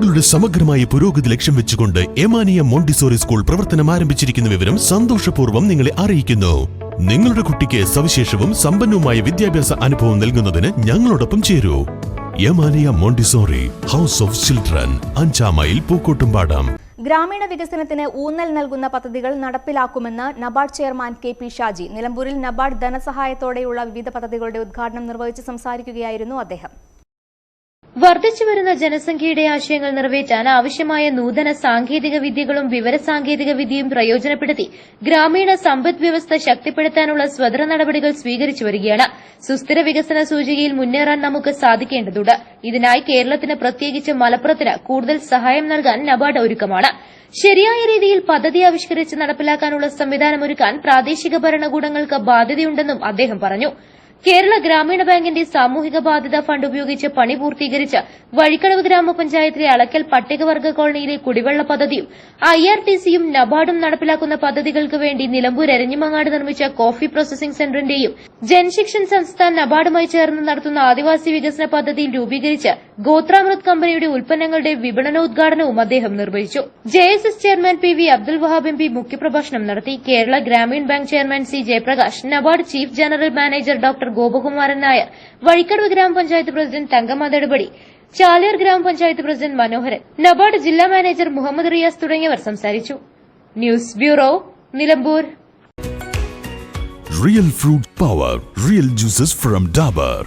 കുട്ടികളുടെ സമഗ്രമായ പുരോഗതി ലക്ഷ്യം വെച്ചുകൊണ്ട് എമാനിയ മോണ്ടിസോറി സ്കൂൾ പ്രവർത്തനം ആരംഭിച്ചിരിക്കുന്ന വിവരം സന്തോഷപൂർവം നിങ്ങളെ അറിയിക്കുന്നു. നിങ്ങളുടെ കുട്ടിക്ക് സവിശേഷവും സമ്പന്നവുമായ വിദ്യാഭ്യാസ അനുഭവം നൽകുന്നതിന് ഞങ്ങളോടൊപ്പം ചേരൂ. Yamaniya Montessori house of children അഞ്ചാം മൈൽ പൂക്കോട്ടുംപാടം. ഗ്രാമീണ വികസനത്തിന് ഊന്നൽ നൽകുന്ന പദ്ധതികൾ നടപ്പിലാക്കുമെന്ന് NABARD chairman K P Shaji. നിലമ്പൂരിൽ നബാർഡ് ധനസഹായത്തോടെയുള്ള വിവിധ പദ്ധതികളുടെ ഉദ്ഘാടനം നിർവഹിച്ച് സംസാരിക്കുകയായിരുന്നു അദ്ദേഹം. വർദ്ധിച്ചുവരുന്ന ജനസംഖ്യയുടെ ആശയങ്ങൾ നിറവേറ്റാൻ ആവശ്യമായ നൂതന സാങ്കേതിക വിദ്യകളും വിവര സാങ്കേതിക വിദ്യയും പ്രയോജനപ്പെടുത്തി ഗ്രാമീണ സമ്പദ് വ്യവസ്ഥ ശക്തിപ്പെടുത്താനുള്ള സ്വതന്ത്ര നടപടികൾ സ്വീകരിച്ചു വരികയാണ്. സുസ്ഥിര വികസന സൂചികയിൽ മുന്നേറാൻ നമുക്ക് സാധിക്കേണ്ടതുണ്ട്. ഇതിനായി കേരളത്തിന് പ്രത്യേകിച്ച് മലപ്പുറത്തിന് കൂടുതൽ സഹായം നൽകാൻ നബാർഡ് ഒരുക്കമാണ്. ശരിയായ രീതിയിൽ പദ്ധതി ആവിഷ്കരിച്ച് നടപ്പിലാക്കാനുള്ള സംവിധാനമൊരുക്കാൻ പ്രാദേശിക ഭരണകൂടങ്ങൾക്ക് ബാധ്യതയുണ്ടെന്നും അദ്ദേഹം പറഞ്ഞു. കേരള ഗ്രാമീണ ബാങ്കിന്റെ സാമൂഹിക ബാധ്യത ഫണ്ട് ഉപയോഗിച്ച് പണി പൂർത്തീകരിച്ച് വഴിക്കടവ് ഗ്രാമപഞ്ചായത്തിലെ അളക്കൽ പട്ടികവർഗ കോളനിയിലെ കുടിവെള്ള പദ്ധതിയും ഐ ആർ ടി സിയും നബാർഡും നടപ്പിലാക്കുന്ന പദ്ധതികൾക്ക് വേണ്ടി നിലമ്പൂർ എരഞ്ഞിമങ്ങാട് നിർമ്മിച്ച കോഫി പ്രോസസിംഗ് സെന്ററിന്റെയും ജൻശിക്ഷൻ സംസ്ഥാൻ നബാർഡുമായി ചേർന്ന് നടത്തുന്ന ആദിവാസി വികസന പദ്ധതിയിൽ രൂപീകരിച്ച് ഗോത്രാമൃത് കമ്പനിയുടെ ഉൽപ്പന്നങ്ങളുടെ വിപണനോദ്ഘാടനവും അദ്ദേഹം നിർവഹിച്ചു. JSS S S chairman P V Abdul Wahab M P മുഖ്യപ്രഭാഷണം നടത്തി. Kerala Grameen bank chairman C Jayaprakash NABARD chief general manager doctor Gopakumaran Nair Vazhikkadavu ഗ്രാമപഞ്ചായത്ത് പ്രസിഡന്റ് തങ്കമ്മ തടുപടി ചാലിയാർ ഗ്രാമപഞ്ചായത്ത് പ്രസിഡന്റ് മനോഹരൻ നബാർഡ് ജില്ലാ മാനേജർ മുഹമ്മദ് റിയാസ് തുടങ്ങിയവർ സംസാരിച്ചു. News bureau Nilambur. Real fruit power real juices from Dabur